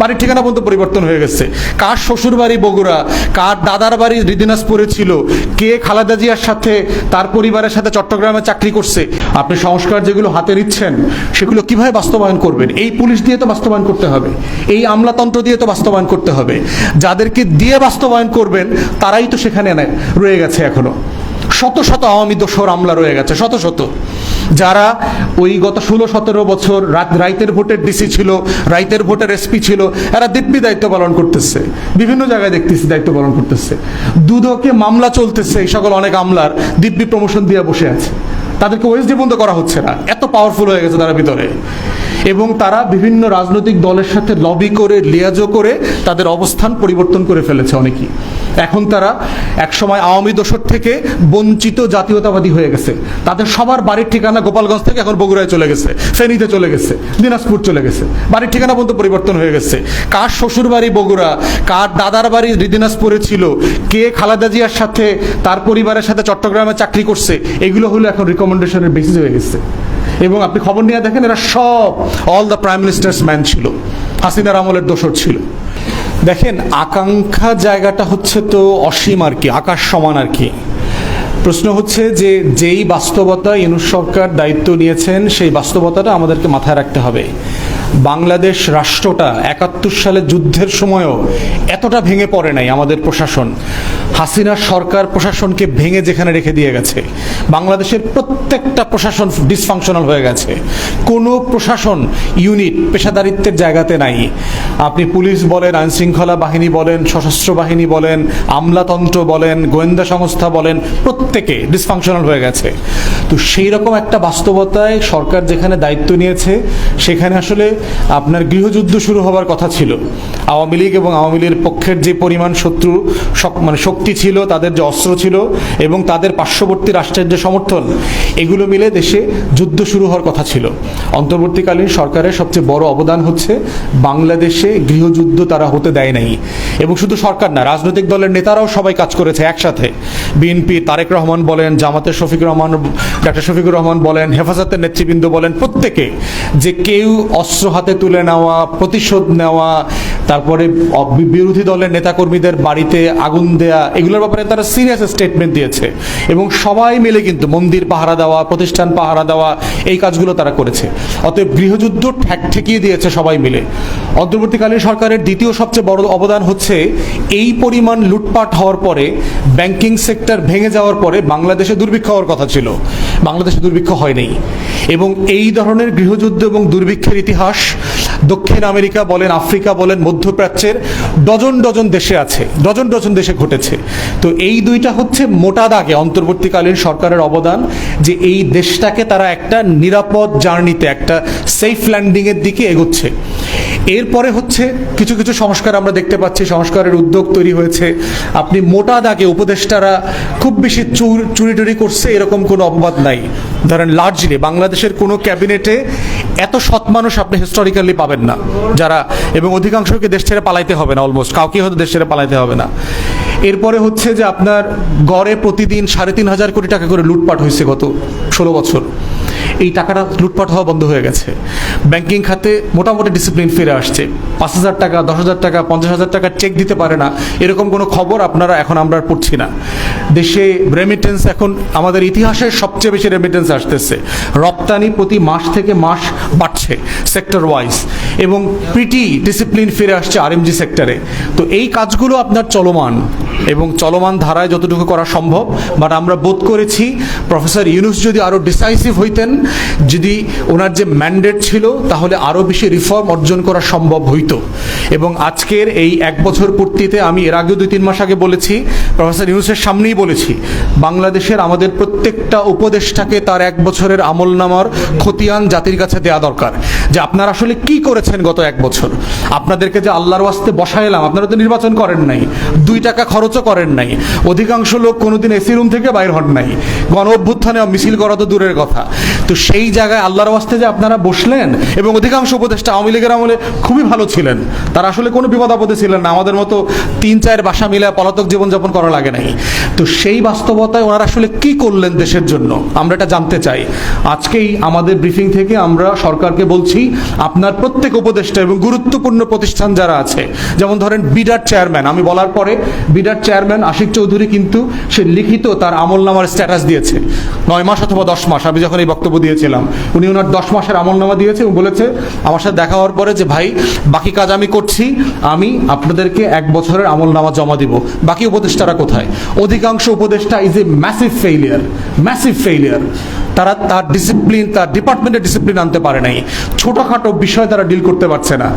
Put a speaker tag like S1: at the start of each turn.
S1: বাড়ির ঠিকানা পর্যন্ত পরিবর্তন হয়ে গেছে। কার শ্বশুর বাড়ি বগুড়া, কার দাদার বাড়ি দিনাজপুরে ছিল, কে খালেদা জিয়ার সাথে তার পরিবারের সাথে চট্টগ্রামে চাকরি করছে, আপনি সংস্কার যেগুলো হাতে নিচ্ছেন, সেগুলো কীভাবে বাস্তবায়ন করবেন? এই পুলিশ দিয়ে তো বাস্তবায়ন করতে হবে। এই আমলাতন্ত্র দিয়ে তো বাস্তবায়ন করতে হবে। যাদেরকে দিয়ে বাস্তবায়ন করবেন, তারাই তো সেখানে রয়ে গেছে এখনও। শত শত আওয়ামী দোসর আমলা রয়ে গেছে, শত শত। যারা ওই গত ষোলো, সতেরো বছর রাত রাইতের ভোটের ডিসি ছিল, রাইতের ভোটের এসপি ছিল, এরা দিব্যি দায়িত্ব পালন করতেছে। বিভিন্ন জায়গায় দেখতেছি দায়িত্ব পালন করতেছে। দুদকে মামলা চলতেছে, এই সকল অনেক আমলার দিব্যি প্রমোশন দিয়ে বসে আছে। তাদেরকে ওয়েসডি বন্ধ করা হচ্ছে না। এত পাওয়ারফুল হয়ে গেছে তারা ভিতরে। এবং তারা বিভিন্ন রাজনৈতিক দলের সাথে লবি করে লিয়াজো করে তাদের অবস্থান পরিবর্তন করে ফেলেছে অনেকেই। এখন তারা একসময় আওয়ামী দোসর থেকে বঞ্চিত জাতীয়তাবাদী হয়ে গেছে। তাদের সবার বাড়ির ঠিকানা গোপালগঞ্জ থেকে এখন বগুড়ায় চলে গেছে, ফেনীতে চলে গেছে, দিনাজপুর চলে গেছে। বাড়ির ঠিকানা পর্যন্ত পরিবর্তন হয়ে গেছে। কার শ্বশুর বাড়ি বগুড়া, কার দাদার বাড়ি দিনাজপুরে ছিল, কে খালাদা জিয়ার সাথে তার পরিবারের সাথে চট্টগ্রামে চাকরি করছে, এগুলো হলো এখন রিকমেন্ডেশনের বেসিস হয়ে গেছে। এবং আপনি খবর নিয়ে দেখেন এরা সব all the prime ministers man ছিল, হাসিনার আমলের দোসর ছিল। দেখেন, আকাঙ্ক্ষা জায়গাটা হচ্ছে তো অসীম আর কি, আকাশ সমান আর কি। প্রশ্ন হচ্ছে যে যেই বাস্তবতা ইউনুস সরকার দায়িত্ব নিয়েছেন, সেই বাস্তবতাটা আমাদেরকে মাথায় রাখতে হবে। বাংলাদেশ রাষ্ট্রটা একাত্তর সালে যুদ্ধের সময়ও এতটা ভেঙে পড়ে নাই আমাদের প্রশাসন। হাসিনার সরকার প্রশাসনকে ভেঙে যেখানে রেখে দিয়ে গেছে, বাংলাদেশের প্রত্যেকটা প্রশাসন ডিসফাংশনাল হয়ে গেছে। কোনো প্রশাসন ইউনিট পেশাদারিত্বের জায়গাতে নাই। আপনি পুলিশ বলেন, আইনশৃঙ্খলা বাহিনী বলেন, সশস্ত্র বাহিনী বলেন, আমলাতন্ত্র বলেন, গোয়েন্দা সংস্থা বলেন, প্রত্যেকে ডিসফাংশনাল হয়ে গেছে। তো সেই রকম একটা বাস্তবতায় সরকার যেখানে দায়িত্ব নিয়েছে, সেখানে আসলে আপনার গৃহযুদ্ধ শুরু হবার কথা ছিল। আওয়ামী লীগ এবং আওয়ামী লীগের পক্ষের যে পরিমাণ শত্রু মানে শক্তি ছিল, তাদের যে অস্ত্র ছিল এবং তাদের পার্শ্ববর্তী রাষ্ট্রের যে সমর্থন, এগুলো মিলে দেশে যুদ্ধ শুরু হওয়ার কথা ছিল। অন্তর্বর্তীকালীন সরকারের সবচেয়ে বড় অবদান হচ্ছে বাংলাদেশে গৃহযুদ্ধ তারা হতে দেয় নাই। এবং শুধু সরকার না, রাজনৈতিক দলের নেতারাও সবাই কাজ করেছে একসাথে। বিএনপি তারেক রহমান বলেন জামাতের শফিক রহমান, ডাক্তার শফিকুর রহমান বলেন, হেফাজতের নেতৃবৃন্দ বলেন, প্রত্যেকে যে কেউ অস্ত্র হাতে তুলে নেওয়া, প্রতিশোধ নেওয়া তারপরে বিরোধী দলের নেতাকর্মীদের বাড়িতে আগুন দেয়া, এগুলোর ব্যাপারে তারা সিরিয়াস স্টেটমেন্ট দিয়েছে। এবং সবাই মিলে কিন্তু মন্দির পাহারা দেওয়া, প্রতিষ্ঠান পাহারা দেওয়া, এই কাজগুলো তারা করেছে। অতএব গৃহযুদ্ধ ঠেক ঠেকিয়ে দিয়েছে সবাই মিলে। অন্তর্বর্তীকালীন সরকারের দ্বিতীয় সবচেয়ে বড় অবদান হচ্ছে এই পরিমাণ লুটপাট হওয়ার পরে ব্যাংকিং সেক্টর ভেঙে যাওয়ার পরে বাংলাদেশে দুর্ভিক্ষ হওয়ার কথা ছিল। বাংলাদেশে দুর্ভিক্ষ হয়নি এবং এই ধরনের গৃহযুদ্ধ এবং দুর্ভিক্ষের ইতিহাস দক্ষিণ আমেরিকা বলেন, আফ্রিকা বলেন, মধ্যপ্রাচ্যের ডজন ডজন দেশে আছে, ডজন ডজন দেশে ঘটেছে। তো এই দুইটা হচ্ছে মোটা দাগে অন্তর্বর্তীকালীন সরকারের অবদান যে এই দেশটাকে তারা একটা নিরাপদ জার্নিতে, একটা সেফ ল্যান্ডিংয়ের দিকে এগোচ্ছে। এরপরে হচ্ছে কিছু কিছু সংস্কার আমরা দেখতে পাচ্ছি, সংস্কারের উদ্যোগ তৈরি হয়েছে। আপনি মোটা দাগে উপদেষ্টারা খুব বেশি চুর টুরি করছে, এরকম কোনো অপবাদ নাই। ধরেন লার্জলি বাংলাদেশের কোনো ক্যাবিনেটে এত সৎ মানুষ আপনি হিস্টোরিক্যালি পাবেন না। যারা এবং অধিকাংশকে দেশ ছেড়ে পালাইতে হবে না অলমোস্ট কাউকে হয়তো দেশ ছেড়ে পালাইতে হবে না। এরপরে হচ্ছে যে আপনার গড়ে প্রতিদিন সাড়ে তিন হাজার কোটি টাকা করে লুটপাট হয়েছে গত ষোলো বছর। এই টাকাটা লুটপাট হওয়া বন্ধ হয়ে গেছে। ব্যাংকিং খাতে মোটামুটি ডিসিপ্লিন ফিরে আসছে। পাঁচ হাজার টাকা, দশ হাজার টাকা, পঞ্চাশ হাজার টাকা চেক দিতে পারে না। এরকম কোনো খবর আপনারা এখন আমরা পড়ছি না। দেশে রেমিটেন্স এখন আমাদের ইতিহাসের সবচেয়ে বেশি রেমিটেন্স আসতেছে। রপ্তানি প্রতি মাস থেকে মাস বাড়ছে সেক্টর ওয়াইজ এবং প্রিটি ডিসিপ্লিন ফিরে আসছে আরএমজি সেক্টরে তো এই কাজগুলো আপনার চলমান। এবং চলমান ধারায় যতটুকু করা সম্ভব বাট আমরা বোধ করেছি প্রফেসর ইউনুস যদি আরও ডিসাইসিভ হইতেন, যদি ওনার যে ম্যান্ডেট ছিল, তাহলে আরও বেশি রিফর্ম অর্জন করা সম্ভব হইতো। এবং আজকের এই এক বছর পূর্তিতে আমি এর আগেও দুই তিন মাস আগে বলেছি প্রফেসর ইউনুসের সামনেই বলেছি, বাংলাদেশের আমাদের প্রত্যেকটা উপদেষ্টাকে তার এক বছরের আমল নামার খতিয়ান জাতির কাছে দেওয়া দরকার। যে আপনারা আসলে কি করেছেন গত এক বছর? আপনাদেরকে যে আল্লাহর ওয়াস্তে বসাইলাম, আপনারা তো নির্বাচন করেন নাই। দুই টাকা খরচ খরচও করেন নাই। অধিকাংশ লোক কোনোদিন এসি রুম থেকে বাইর হন নাই। গণ অভ্যুত্থানে মিছিল করা তো দূরের কথা। তো সেই জায়গায় আল্লাহর ওয়াস্তে যে আপনারা বসলেন এবং অধিকাংশ উপদেষ্টা আওয়ামী লীগের আমলে খুবই ভালো ছিলেন। তারা আসলে কোনো বিপদ আপদে ছিলেন না। আমাদের মতো তিন, চার বাসা মিলে পলাতক জীবনযাপন করা লাগে নাই। তো সেই বাস্তবতায় ওনারা আসলে কি করলেন দেশের জন্য? আমরা এটা জানতে চাই। আজকেই আমাদের ব্রিফিং থেকে আমরা সরকারকে বলছি, আপনার প্রত্যেক উপদেষ্টা এবং গুরুত্বপূর্ণ প্রতিষ্ঠান যারা আছে, যেমন ধরেন বিডার চেয়ারম্যান, আমি বলার পরে বিডার চেয়ারম্যান আশিক চৌধুরী কিন্তু সে লিখিত তার আমল নামার স্ট্যাটাস দিয়েছে। নয় মাস অথবা দশ মাস, আমি যখন এই বক্তব্য দিয়েছিলাম, উনি ওনার দশ মাসের আমল নামা দিয়েছে, এবং বলেছে, আমার সাথে দেখা হওয়ার পরে যে, ভাই, বাকি কাজ আমি করছি, আমি আপনাদেরকে এক বছরের আমল নামা জমা দিব। বাকি উপদেষ্টারা কোথায়? অধিকাংশ উপদেষ্টা is a massive failure massive failure তারা তার ডিসিপ্লিন তার ডিপার্টমেন্টের ডিসিপ্লিন আনতে পারে নাই। ছোটখাটো বিষয় তারা ডিল করতে পারছে না।